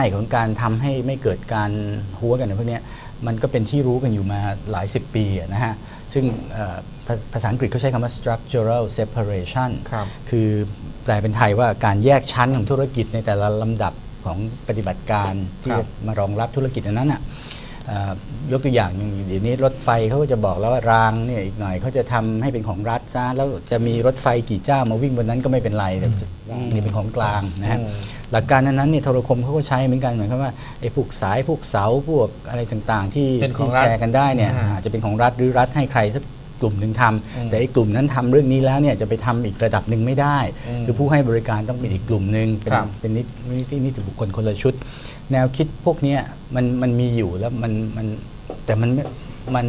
ายของการทำให้ไม่เกิดการหัวกันในพวกเนี้ยมันก็เป็นที่รู้กันอยู่มาหลายสิบปีอะนะฮะ ซึ่งเอ่อภาภาษาอังกฤษเขาใช้คำว่า structural separation ครับคือแปลเป็นไทยว่าการแยกชั้นของธุรกิจในแต่ละลำดับของปฏิบัติการที่ครับจะมารองรับธุรกิจอันนั้นอะเอ่อ ยกตัวอย่างอย่างเดี๋ยวนี้รถไฟเขาก็จะบอกแล้วว่ารางเนี่ยอีกหน่อยเขาจะทำให้เป็นของรัฐซะแล้วจะมีรถไฟกี่เจ้ามาวิ่งบนนั้นก็ไม่เป็นไรแต่รางนี่เป็นของกลางนะฮะอืมหลักการนั้นๆเนี่ยโทรคมเขาก็ใช้เหมือนกันเหมือนกับว่าไอ้พวกสายพวกเสาพวกอะไรต่างๆ ที่เป็นของที่รัฐแชร์กันได้เนี่ยอ่าอาจจะเป็นของรัฐหรือรัฐให้ใครสักกลุ่มหนึ่งทำอืมแต่ไอ้กลุ่มนั้นทำเรื่องนี้แล้วเนี่ยจะไปทำอีกระดับหนึ่งไม่ได้อืมคือผู้ให้บริการต้องเป็นอีกกลุ่มหนึ่งเป็นครับเป็นนินิตินิติบุคคลคนละชุด แนวคิดพวกนี้มันมันมีอยู่แล้วมันมันแต่มันมัน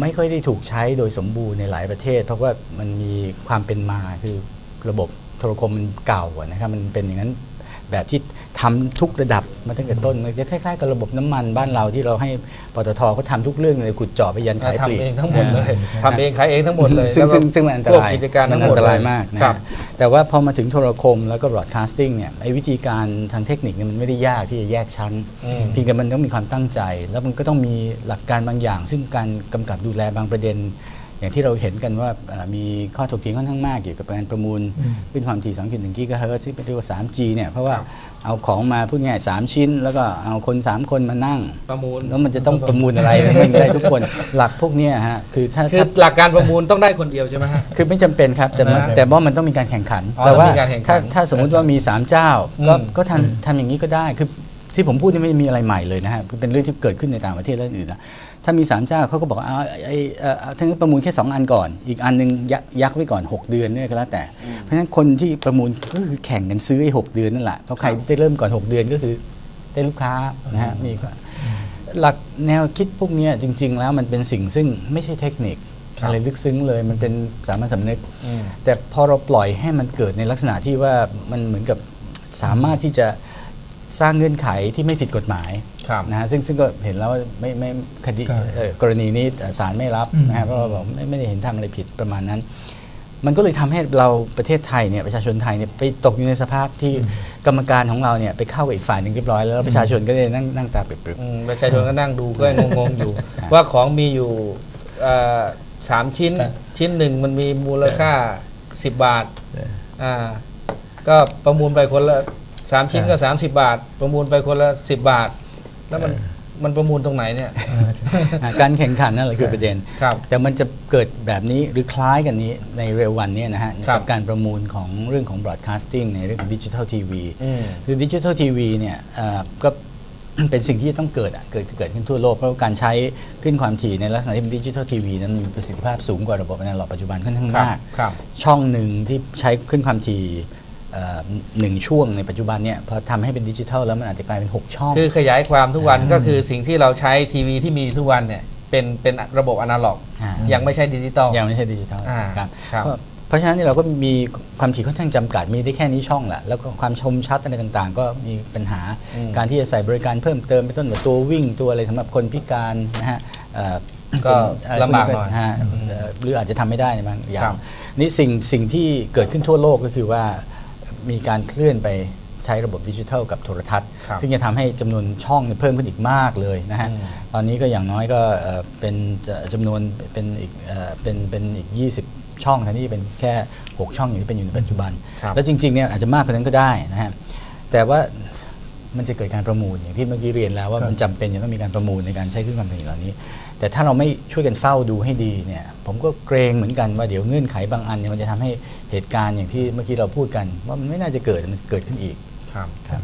ไม่ค่อยได้ถูกใช้โดยสมบูรณ์ในหลายประเทศ เพราะว่ามันมีความเป็นมาคือระบบโทรคมมันเก่านะครับมันเป็นอย่างนั้นแบบที่ทำทุกระดับ มาตั้งแต่ต้นมันจะคล้ายๆกับระบบน้ำมันบ้านเราที่เราให้ปตทเขาทำทุกเรื่องเลยขุดเจาะไปยันขายปลีกทำเองทั้งหมดเลยทำเองขายเองทั้งหมดเลยซึ่งแล้วก็ซึ่งซึ่งมันอันตพวกรายกิจการมัทั้นงหอัมดนตรายเลมากนะครัฮะบแต่ว่าพอมาถึงโทรคมแล้วก็ broadcasting เนี่ยไอ้วิธีการทางเทคนิคเนี่ยมันไม่ได้ยากที่จะแยกชั้นอืมเพียงแต่มันต้องมีความตั้งใจ แล้วมันก็ต้องมีหลักการบางอย่าง ซึ่งการกำกับดูแลบางประเด็น อย่างที่เราเห็นกันว่าเอ่อมีข้อถกเถียงค่อนข้างมากเกี่ยวกับการประมูลขึ้นความถี่2.1กิกะเฮิรตซ์ที่เรียกว่า 3G เนี่ยเพราะว่าเอาของมาพูดง่ายๆ3ชิ้น แล้วก็เอาคน 3 คนมานั่งประมูลแล้วมันจะต้องประมูลอะไรไม่ได้ทุกคนหลักพวกเนี้ยฮะคือถ้าคือถ้าหลักการประมูลต้องได้คนเดียวใช่ไหมฮะคือไม่จำเป็นครับแต่มันนะแต่ว่ามันต้องมีการแข่งขันอ๋อแต่ว่าต้องมีการแข่งขันถ้าถ้าสมมุติว่ามี 3 เจ้าก็อืมก็ทำทำอย่างนี้ก็ได้คือ ที่ผมพูดนี่ไม่มีอะไรใหม่เลยนะฮะคือเป็นเรื่องที่เกิดขึ้นในต่างประเทศและอื่นๆนะถ้ามี3เจ้าเขาก็บอกว่าเอาไอ้เอ่อเอาทั้างนั้นประมูลแค่ 2 อันก่อน อีกอันหนึงยักยักไว้ก่อน 6 เดือนเนี่ยก็แล้วแต่ เพราะฉะนั้นคนที่ประมูลก็คือแข่งกันซื้อไอ้หกเดือนนั่นแหละเพราะใครได้เริ่มก่อน 6 เดือนก็คือได้ลูกค้านะฮะมีก็หลักแนวคิดพวกเนี้ยจริง ๆ แล้วมันเป็นสิ่งซึ่งไม่ใช่เทคนิคครับอะไรลึกซึ้งเลยมันเป็นสามัญสำนึกอืมแต่พอเราปล่อยให้มันเกิดในลักษณะที่ว่ามันเหมือนกับสามารถที่จะ สร้างเงื่อนไขที่ไม่ผิดกฎหมายครับนะฮะซึ่งซึ่งก็เห็นแล้วว่าไม่ไม่คดีครับเอ่อกรณีนี้ศาลไม่รับอืมนะฮะเพราะว่าบอกไม่ไม่ได้เห็นทำอะไรผิดประมาณนั้น มันก็เลยทำให้เราประเทศไทยเนี่ยประชาชนไทยเนี่ยไปตกอยู่ในสภาพที่กรรมการของเราเนี่ยไปเข้ากับอีกฝ่ายหนึ่งเรียบร้อยแล้วแล้วประชาชนก็เลยนั่งนั่งตาปริบอืมประชาชนก็นั่งดูก็งงๆอยู่ ว่าของมีอยู่เอ่อสามชิ้นครับชิ้นหนึ่งมันมีมูลค่า10บาทอ่าก็ประมูลไปคนละ สามชิ้นก็ 30 บาท ประมูลไปคนละ 10 บาท แล้วมันมันประมูลตรงไหนเนี่ยๆอ่าการแข่งขันนั่นแหละคือประเด็น ครับแต่มันจะเกิดแบบนี้หรือคล้ายกันนี้ในเร็ววันเนี้นะฮะครับกับการประมูลของเรื่องของ broadcasting ในเรื่องของดิจิทัลทีวีอืม คือดิจิทัลทีวีเนี่ยเอ่อก็ เป็นสิ่งที่จะต้องเกิดอะเกิดเกิดขึ้นทั่วโลก เพราะว่าการใช้ขึ้นความถี่ในลักษณะที่เป็นดิจิทัลทีวีนั้นมีประสิทธิภาพสูงกว่าระบบอนาล็อกปัจจุบันค่อนข้างมาก ครับ ช่องหนึ่งที่ใช้ขึ้นความถี่เอ่อ หนึ่งช่วงในปัจจุบันเนี่ยพอทำให้เป็นดิจิทัลแล้วมันอาจจะกลายเป็น 6 ช่อง คือขยายความทุกวันก็คือสิ่งที่เราใช้ทีวีที่มีทุกวันเนี่ยเป็นเป็นระบบอนาล็อก อ่ายังไม่ใช่ดิจิตอล ยังไม่ใช่ดิจิทัลอ่าครับครับ เพราะเพราะฉะนั้นเนี่ยเราก็มีความถี่ค่อนข้างจำกัดมีได้แค่นี้ช่องแหละแล้วก็ความชมชัดอะไรต่างๆ ก็มีปัญหาอืมการที่จะใส่บริการเพิ่มเติมเป็นต้นแบบตัววิ่งตัวอะไรสำหรับคนพิการนะฮะเอ่อก็เป็นอะไรลำบากหน่อย ฮะเอ่อหรืออาจจะทำไม่ได้ในบางอย่าครังบนี่สิ่งสิ่งที่เกิดขึ้นทั่วโลกก็คือว่า มีการเคลื่อนไปใช้ระบบดิจิทัลกับโทรทัศน์ครับซึ่งจะทำให้จำนวนช่องเนี่ยเพิ่มขึ้นอีกมากเลยนะฮะอืมตอนนี้ก็อย่างน้อยก็เอ่อเป็นจะจำนวนเป็นอีกเอ่อเป็นเป็นอีก 20 ช่องแทนที่จะเป็นแค่ 6 ช่องอย่างที่เป็นอยู่ในปัจจุบันครับแล้วจริงๆเนี่ยอาจจะมากกว่านั้นก็ได้นะฮะ แต่ว่า มันจะเกิดการประมูลอย่างที่เมื่อกี้เรียนแล้วว่าครับมันจำเป็นจะต้องมีการประมูลในการใช้เครื่องความถี่เหล่านี้ แต่ถ้าเราไม่ช่วยกันเฝ้าดูให้ดีเนี่ยผมก็เกรงเหมือนกันว่าเดี๋ยวเงื่อนไขบางอันเนี่ยมันจะทำให้เหตุการณ์อย่างที่เมื่อกี้เราพูดกัน ว่ามันไม่น่าจะเกิดมันเกิดขึ้นอีกครับครับ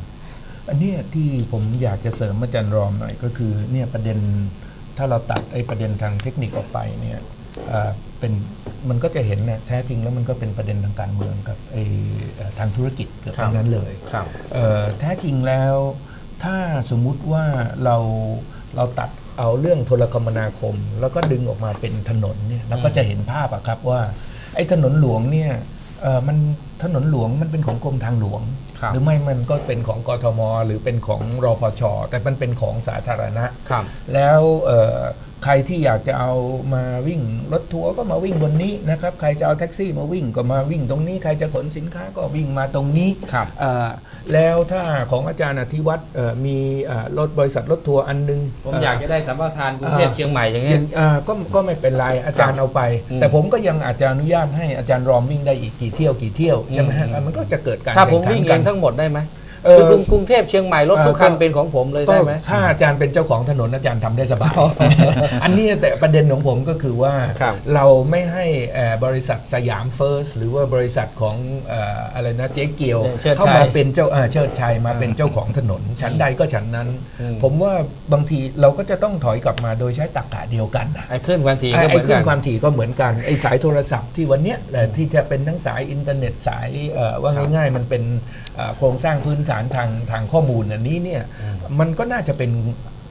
อันเนี้ยที่ผมอยากจะเสริมอาจารย์รอมหน่อยก็คือเนี่ยประเด็นถ้าเราตัดไอ้ประเด็นทางเทคนิคออกไปเนี่ย เอ่อเป็นมันก็จะเห็นเนี่ยแท้จริงแล้วมันก็เป็นประเด็นทางการเมืองกับไอ้เอ่อทางธุรกิจเกือบครับทั้งนั้นเลยครับเอ่อแท้จริงแล้วถ้าสมมุติว่าเราเราตัดเอาเรื่องโทรคมนาคม แล้วก็ดึงออกมาเป็นถนนเนี่ยเราก็จะเห็นภาพอะครับว่าไอ้ถนนหลวงเนี่ยเอ่อมันถนนหลวงมันเป็นของกรมทางหลวงครับหรือไม่มันก็เป็นของกทม หรือเป็นของรอพชแต่มันเป็นของสาธารณะครับแล้วเอ่อ ใครที่อยากจะเอามาวิ่งรถทัวร์ก็มาวิ่งบนนี้นะครับ ใครจะเอาแท็กซี่มาวิ่งก็มาวิ่งตรงนี้ ใครจะขนสินค้าก็วิ่งมาตรงนี้ครับเอ่อแล้วถ้าของอาจารย์อธิวัตรเอ่อมีเอ่อรถบริษัทรถทัวร์อันหนึง ผมอยากจะได้สัมปทานกรุงเทพอ่าเชียงใหม่อย่างอเงี้ยย่างอ่าก็ก็ไม่เป็นไรอาจารย์เอาไปอืมแต่ผมก็ยังอาจจะอนุญาตให้อาจารย์รอมวิ่งได้อีกกี่เที่ยวกี่เที่ยวใช่ไหมฮะอืมมันก็จะเกิดการถ้าผมแข่วิ่งขัเอนงทั้งหมดได้ไหมเออ คือกรุงเทพเชียงใหม่รถทุกคันเออก็เป็นของผมเลยก็ได้ไหมถ้าอาจารย์เป็นเจ้าของถนนอาจารย์ทำได้สบาย อันนี้แต่ประเด็นของผมก็คือว่าครับเราไม่ให้เอ่อบริษัทสยามเฟิร์สหรือว่าบริษัทของเอ่ออะไรนะเจ๊เกียวเชิดชัยเข้ามาเป็นเจ้าเอ่อเชิดชัยมาเป็นเจ้าของถนน ชั้นใดก็ชั้นนั้นอืมผมว่าบางทีเราก็จะต้องถอยกลับมาโดยใช้ตรรกะเดียวกันนะไอ้คลื่นความถี่ไอ้ก็เหไอ้มือนคลื่กันนความถี่ก็เหมือนกันไอ้สายโทรศัพท์ที่วันเนี้ยแหละที่จะเป็นทั้งสายอินเทอร์เน็ตสายเอ่อว่าง่ายๆมันเป็นเอ่อ โครงสร้างพื้นฐานทางทางข้อมูลอันนี้เนี่ยมันก็น่าจะเป็น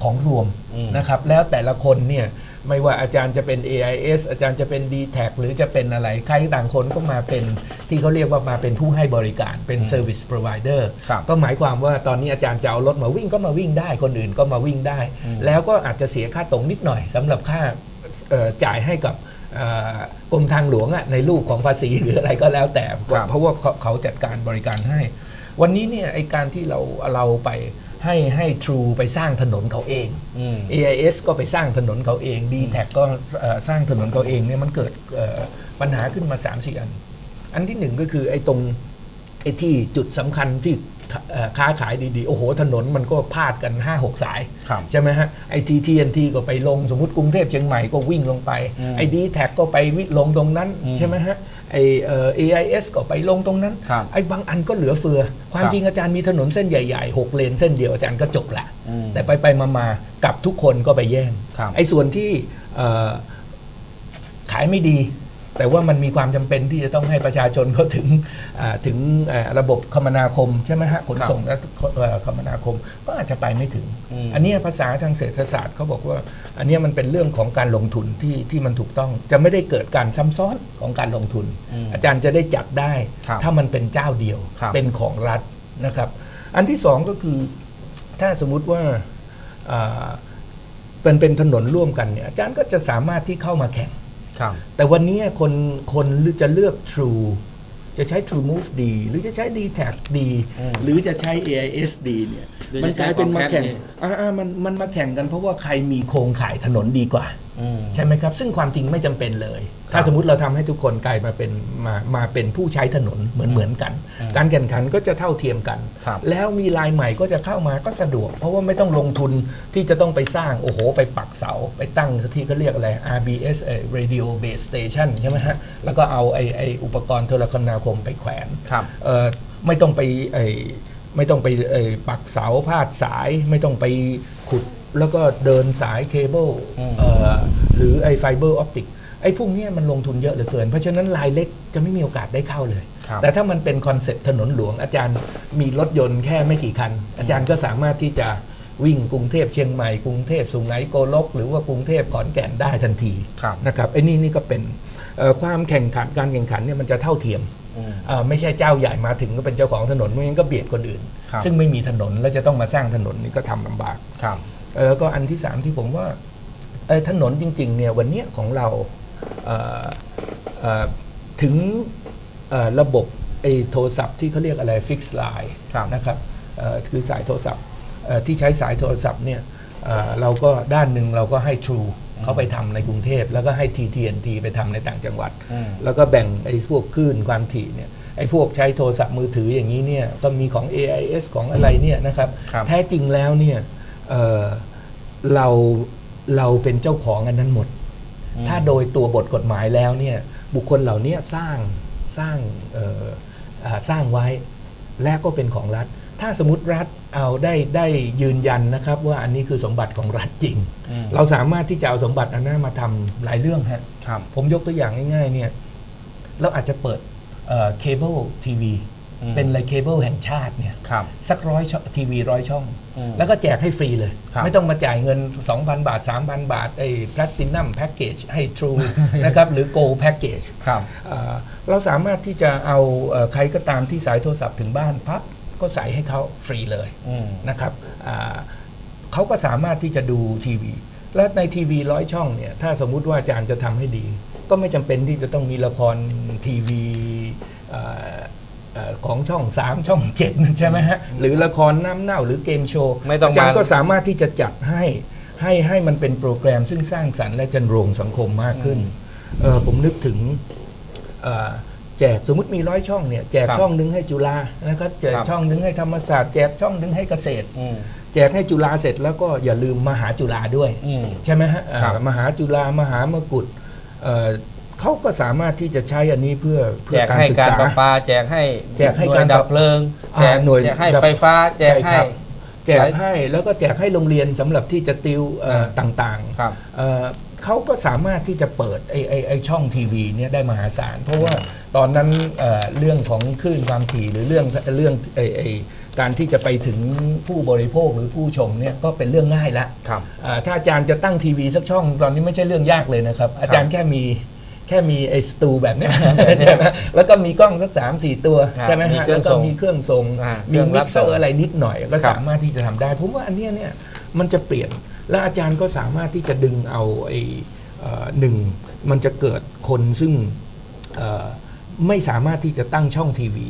ของรวมอืมนะครับ แล้วแต่ละคนเนี่ยไม่ว่าอาจารย์จะเป็น AIS อาจารย์จะเป็น d t แทหรือจะเป็นอะไรใครต่างคนก็มาเป็นที่เขาเรียกว่ามาเป็นผู้ให้บริการเป็น Service Provider ครับก็หมายความว่าตอนนี้อาจารย์จะเอารถมาวิ่งก็มาวิ่งได้ คนอื่นก็มาวิ่งได้ แล้วก็อาจจะเสียค่าตรงนิดหน่อยสำหรับค่าเอ่อจ่ายให้กับเอ่อกรมทางหลวงอะในรูปของภาษีหรืออะไรก็แล้วแต่ครับเพราะว่าเขาเขาจัดการบริการให้ วันนี้เนี่ยไอการที่เราเราไปให้ให้ True ไปสร้างถนนเขาเองอืม AIS ก็ไปสร้างถนนเขาเอง d t แทก็เอ่อสร้างถนนเขาเองเนี่ยมันเกิดเอ่อปัญหาขึ้นมา 3 4 อัน อันที่หนึ่งก็คือไอ้ตรงไอ้ที่จุดสำคัญที่เอ่อค้าขายดีๆ โอ้โห ถนนมันก็พาดกัน 5-6 สายครับใช่ไหมฮะ ไอทีทีเอ็นทีก็ไปลงสมมติกรุงเทพเชียงใหม่ก็วิ่งลงไปอืมไอดีแท็ก็ไปวิลงตรงนั้นอืมใช่ไหมฮะ ไอเอ่อ AIS ก็ไปลงตรงนั้น ครับไอ้บางอันก็เหลือเฟือ ความครับจริงอาจารย์มีถนนเส้นใหญ่ๆ 6 เลนเส้นเดียวอาจารย์ก็จบละ อืมแต่ไปไปๆมาๆกับทุกคนก็ไปแย่ง ครับ ไอ้ส่วนที่เอ่อขายไม่ดี แต่ว่ามันมีความจำเป็นที่จะต้องให้ประชาชนเขาถึงอ่าถึงเอ่อระบบคมนาคมใช่ไหมฮะขนส่งและเอ่อคมนาคมก็อาจจะไปไม่ถึงอืมอันเนี้ยภาษาทางเศรษฐศาสตร์เขาบอกว่า อันเนี้ยมันเป็นเรื่องของการลงทุนที่ที่มันถูกต้อง จะไม่ได้เกิดการซ้ำซ้อนของการลงทุนอืมอาจารย์จะได้จัดได้ครับถ้ามันเป็นเจ้าเดียวครับเป็นของรัฐนะครับ อันที่สองก็คือถ้าสมมุติว่าอ่าเป็นเป็นถนนร่วมกันเนี่ยอาจารย์ก็จะสามารถที่เข้ามาแข่งครับ แต่วันนี้คนคนจะเลือก True จะใช้ True Move ดี หรือจะใช้ d t แทดีอืมหรือจะใช้ AIS ดีเนี่ยหรือจะมันกลายเป็นมาแข่งใช้อ่าอ่ามันมันมาแข่งกันเพราะว่าใครมีโครงข่ายถนนดีกว่าอืม ใช่ไหมครับ ซึ่งความจริงไม่จำเป็นเลย ถ้าสมมติเราทำให้ทุกคนกลายมาเป็นมามาเป็นผู้ใช้ถนนเหมือนเหมือนกัน การแข่งขันก็จะเท่าเทียมกันครับแล้วมีลายใหม่ก็จะเข้ามาก็สะดวก เพราะว่าไม่ต้องลงทุนที่จะต้องไปสร้าง โอ้โห ไปปักเสา ไปตั้งที่เขาเรียกอะไร RBS เอ่อ Radio Base Station ใช่ไหมฮะ แล้วก็เอาไอ้ไอ้อุปกรณ์โทรคมนาคมไปแขวนครับเอ่อไม่ต้องไปไอ้ไม่ต้องไปไอ้ปักเสาพาดสาย ไม่ต้องไปขุด แล้วก็เดินสายเคเบิลอืมเอ่อหรือไอ้ไฟเบอร์ออปติกไอ้พวกเนี้ยมันลงทุนเยอะเหลือเกิน เพราะฉะนั้นรายเล็กจะไม่มีโอกาสได้เข้าเลยครับแต่ถ้ามันเป็นคอนเซ็ปต์ถนนหลวง อาจารย์มีรถยนต์แค่ไม่กี่คัน อาจารย์ก็สามารถที่จะวิ่งกรุงเทพเชียงใหม่ กรุงเทพสุไหงโกลก หรือว่ากรุงเทพขอนแก่นได้ทันทีครับนะครับไอ้นี่นี่ก็เป็นเอ่อความแข่งขันการแข่งขันเนี่ยมันจะเท่าเทียมอืมเอ่อไม่ใช่เจ้าใหญ่มาถึงก็เป็นเจ้าของถนนไม่งั้นก็เบียดคนอื่นครับซึ่งไม่มีถนนแล้วจะต้องมาสร้างถนนนี่ก็ทำลำบากครับเอ่อ แล้วก็อันที่สามที่ผมว่าเอ่อถนนจริงๆเนี่ยวันเนี้ยของเราเอ่อเอ่อถึงเอ่อระบบไอ้โทรศัพท์ที่เขาเรียกอะไรฟิกซ์ไลน์ครับนะครับเอ่อคือสายโทรศัพท์เอ่อที่ใช้สายโทรศัพท์เนี่ยเอ่อเราก็ด้านหนึ่งเราก็ให้ True เขาไปทำในกรุงเทพ แล้วก็ให้ TTNT ไปทำในต่างจังหวัดอืมแล้วก็แบ่งไอ้พวกคลื่นความถี่เนี่ยไอ้พวกใช้โทรศัพท์มือถืออย่างนี้เนี่ยก็มีของ AIS ของอะไรเนี่ยนะครับครับแท้จริงแล้วเนี่ย เอ่อเราเราเป็นเจ้าของอันนั้นหมดอืมถ้าโดยตัวบทกฎหมายแล้วเนี่ยบุคคลเหล่านี้สร้างสร้างเอ่ออ่าสร้างไว้ และก็เป็นของรัฐ ถ้าสมมติรัฐเอาได้ได้ยืนยันนะครับว่าอันนี้คือสมบัติของรัฐจริงอืมเราสามารถที่จะเอาสมบัติอันนั้นมาทำหลายเรื่องฮะครับผมยกตัวอย่างง่ายๆเนี่ยเราอาจจะเปิดเคเบิลทีวีอืม เป็นอะไรเคเบิลแห่งชาติเนี่ยครับสักร้อยทีวีร้อยช่องอืมแล้วก็แจกให้ฟรีเลยครับไม่ต้องมาจ่ายเงิน 2,000 บาท 3,000 บาทไอ้ Platinum Package ให้ True นะครับหรือ Gold Package ครับเอ่อเราสามารถที่จะเอาเอ่อใครก็ตามที่สายโทรศัพท์ถึงบ้านพับก็ใส่ให้เขาฟรีเลยอืมนะครับอ่าเขาก็สามารถที่จะดูทีวี และในทีวีร้อยช่องเนี่ยถ้าสมมุติว่าอาจารย์จะทำให้ดี ก็ไม่จำเป็นที่จะต้องมีละครทีวีเอ่อเอ่อ ของช่อง 3 ช่อง 7 ใช่ไหมฮะ หรือละครน้ำเน่าหรือเกมโชว์ไม่ต้องอาจารย์มาก็สามารถที่จะจัดให้ให้ให้มันเป็นโปรแกรมซึ่งสร้างสรรค์และจันโรงสังคมมากขึ้นเอ่อผมนึกถึงเอ่อแจกสมมติมีร้อยช่องเนี่ยแจกครับช่องหนึงให้จุฬานะครับแจกครับ ช่องหนึงให้ธรรมศาสตร์แจกช่องหนึงให้เกษตร อืม แจกให้จุฬาเสร็จแล้วก็อย่าลืมมหาจุฬาด้วย อืม ใช่ไหมฮะอ่าครับมหาจุฬามหามกุฏเอ่อ เขาก็สามารถที่จะใช้อันนี้เพื่อเพื่แจอกการให้ศึกการษา ประปา แจกให้แจกให้หน่วยการดับเพลิง อ่าแจกหน่วยแจกให้ดับ ไฟฟ้า แจกใช่ให้ครับแจกให้แล้วก็แจกให้โรงเรียนสำหรับที่จะติวเอ่ออ่าต่างครับ ๆเอ่อเขาก็สามารถที่จะเปิดไอ้ไอ้ไอ้ช่องทีวีเนี่ยได้มหาศาล เพราะว่าตอนนั้นเอ่อเรื่องของคลื่นความถี่หรือเรื่องเรื่องไอ้ไอ้การที่จะไปถึงผู้บริโภคหรือผู้ชมเนี่ยก็เป็นเรื่องง่ายละ ครับ อ่าถ้าอาจารย์จะตั้งทีวีสักช่องตอนนี้ไม่ใช่เรื่องยากเลยนะครับ อาจารย์แค่มี แค่มีไอ้สตูแบบเนี้ยใช่ไหมแล้วก็มีกล้องสักสามสี่ตัวครับใช่ไหมมีฮะเครื่แล้องวก็ส่งมีเครื่องทรงอ่ามีเครื่องมิรักบเซอส่งร์อะไรนิดหน่อย ก็ครับสามารถที่จะทำได้ผมว่าอันเนี้ยเนี่ยมันจะเปลี่ยนและอาจารย์ก็สามารถที่จะดึงเอาไอ้เอ่อหนึ่งมันจะเกิดคนซึ่งเอ่อไม่สามารถที่จะตั้งช่องทีวี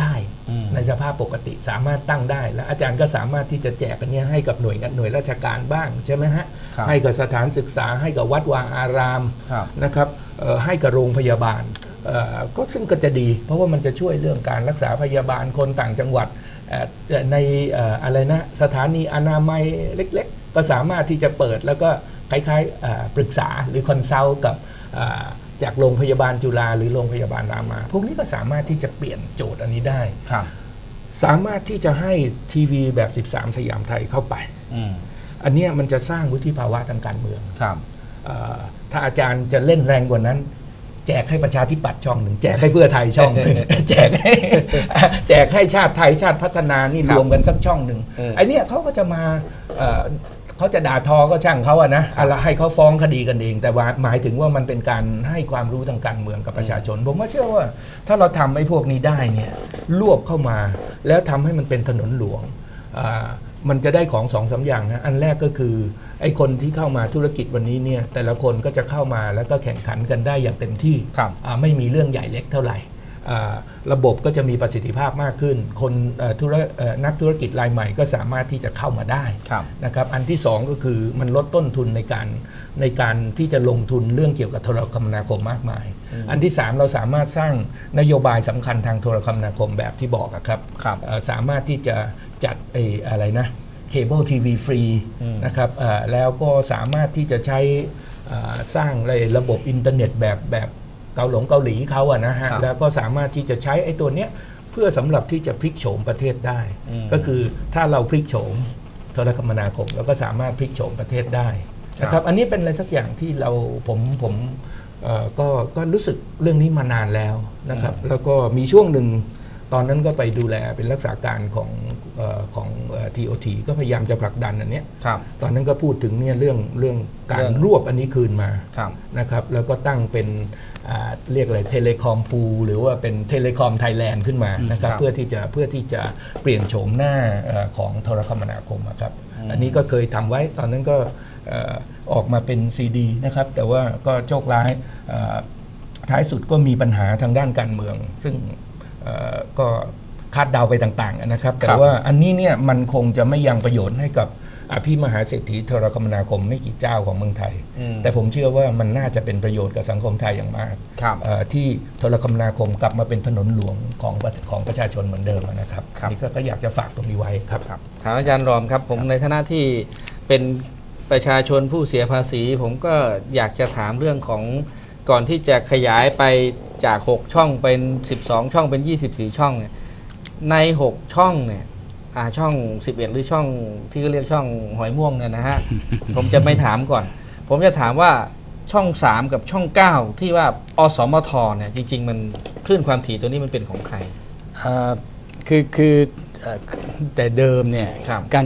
ได้อืมในสภาพปกติสามารถตั้งได้ และอาจารย์ก็สามารถที่จะแจกอันเนี้ยให้กับหน่วยงานหน่วยราชการบ้างใช่ไหมฮะครับให้กับสถานศึกษาให้กับวัดวาอารามครับนะครับเอ่อให้กับโรงพยาบาลเอ่อก็ซึ่งก็จะดี เพราะว่ามันจะช่วยเรื่องการรักษาพยาบาลคนต่างจังหวัดเอ่อในเอ่ออะไรนะสถานีอนามัยเล็ก ๆ ก็สามารถที่จะเปิดแล้วก็คล้ายๆเอ่อปรึกษาหรือคอนซัลท์กับเอ่อ จากโรงพยาบาลจุฬาหรือโรงพยาบาลรามา พวกนี้ก็สามารถที่จะเปลี่ยนโจทย์อันนี้ได้ครับ สามารถที่จะให้ทีวีแบบ 13 สยามไทยเข้าไปอืมอันเนี้ยมันจะสร้างวุฒิภาวะทางการเมืองครับเอ่อถ้าอาจารย์จะเล่นแรงกว่านั้น แจกให้ประชาธิปัตย์ช่องหนึ่งแจกให้เพื่อไทยช่องหนึ่งแจกให้แจกให้ชาติไทยชาติพัฒนานี่ครับรวมกันสักช่องหนึ่งอืมไอเนี้ยเขาก็จะมา เอ่อเขาจะด่าทอก็ช่างเขาอะนะอะไรให้เขาฟ้องคดีกันเอง แต่ว่าหมายถึงว่ามันเป็นการให้ความรู้ทางการเมืองกับประชาชน ผมว่าเชื่อว่า ถ้าเราทำไอ้พวกนี้ได้เนี่ยรวบเข้ามา แล้วทำให้มันเป็นถนนหลวงอ่ามันจะได้ของสองสามอย่างนะอันแรกก็คือไอ้คนที่เข้ามาธุรกิจวันนี้เนี่ยแต่ละคนก็จะเข้ามาแล้วก็แข่งขันกันได้อย่างเต็มที่ครับ อ่าไม่มีเรื่องใหญ่เล็กเท่าไหร่อ่า ระบบก็จะมีประสิทธิภาพมากขึ้น คนเอ่อธุรเอ่อนักธุรกิจรายใหม่ก็สามารถที่จะเข้ามาได้ครับนะครับอันที่สองก็คือมันลดต้นทุนในการในการที่จะลงทุนเรื่องเกี่ยวกับโทรคมนาคมมากมาย อันที่สามเราสามารถสร้างนโยบายสำคัญทางโทรคมนาคมแบบที่บอกอะครับครับเอ่อสามารถที่จะจัดไอ้อะไรนะเคเบิลทีวีฟรีอืมนะครับเอ่อแล้วก็สามารถที่จะใช้เอ่อสร้างอะไรระบบอินเทอร์เน็ตแบบแบบ เกาหลงเกาหลีเขาอะนะฮะ ครับ แล้วก็สามารถที่จะใช้ไอ้ตัวเนี้ยเพื่อสำหรับที่จะพลิกโฉมประเทศได้อืมก็คือถ้าเราพลิกโฉมโทรคมนาคมเราก็สามารถพลิกโฉมประเทศได้นะครับ อันนี้เป็นอะไรสักอย่างที่เราผมผมเอ่อก็ก็รู้สึกเรื่องนี้มานานแล้วนะครับ แล้วก็มีช่วงหนึ่ง ตอนนั้นก็ไปดูแลเป็นรักษาการของเออของทีโอทีก็พยายามจะผลักดันอันเนี้ยครับตอนนั้นก็พูดถึงเนี่ยเรื่องเรื่องการเรื่องรวบอันนี้คืนมาครับนะครับแล้วก็ตั้งเป็นอ่าเรียกอะไรเทเลคอมพูหรือว่าเป็นเทเลคอมไทยแลนด์ขึ้นมานะครับครับเพื่อที่จะเพื่อที่จะเปลี่ยนโฉมหน้าเอ่อของโทรคมนาคมอะครับอันนี้ก็เคยทำไว้ตอนนั้นก็เอ่อออกมาเป็นซีดีนะครับแต่ว่าก็โชคร้ายเอ่อท้ายสุดก็มีปัญหาทางด้านการเมือง ซึ่งเอ่อ ก็คาดเดาไปต่างๆนะครับ แต่ครับว่าอันนี้เนี่ยมันคงจะไม่ยังประโยชน์ให้กับอภิมหาเศรษฐีโทรคมนาคมไม่กี่เจ้าของเมืองไทยอืมแต่ผมเชื่อว่ามันน่าจะเป็นประโยชน์กับสังคมไทยอย่างมากครับเอ่อที่โทรคมนาคมกลับมาเป็นถนนหลวงของประของประชาชนเหมือนเดิมนะครับครับนี่ก็ก็อยากจะฝากตรงนี้ไว้ครับครับถามอาจารย์รอมครับผมในฐานะที่เป็นประชาชนผู้เสียภาษี ผมก็อยากจะถามเรื่องของ ก่อนที่จะขยายไปจาก 6 ช่องเป็น 12 ช่องเป็น 24 ช่องเนี่ยใน 6 ช่องเนี่ยอ่าช่อง 11 หรือช่องที่เขาเรียกช่องหอยม่วงเนี่ยนะฮะ ผมจะไม่ถามก่อน ผมจะถามว่าช่อง 3 กับช่อง 9 ที่ว่าอสมทเนี่ยจริง ๆ มันคลื่นความถี่ตัวนี้มันเป็นของใครเอ่อคือคือเอ่อแต่เดิมเนี่ยครับการ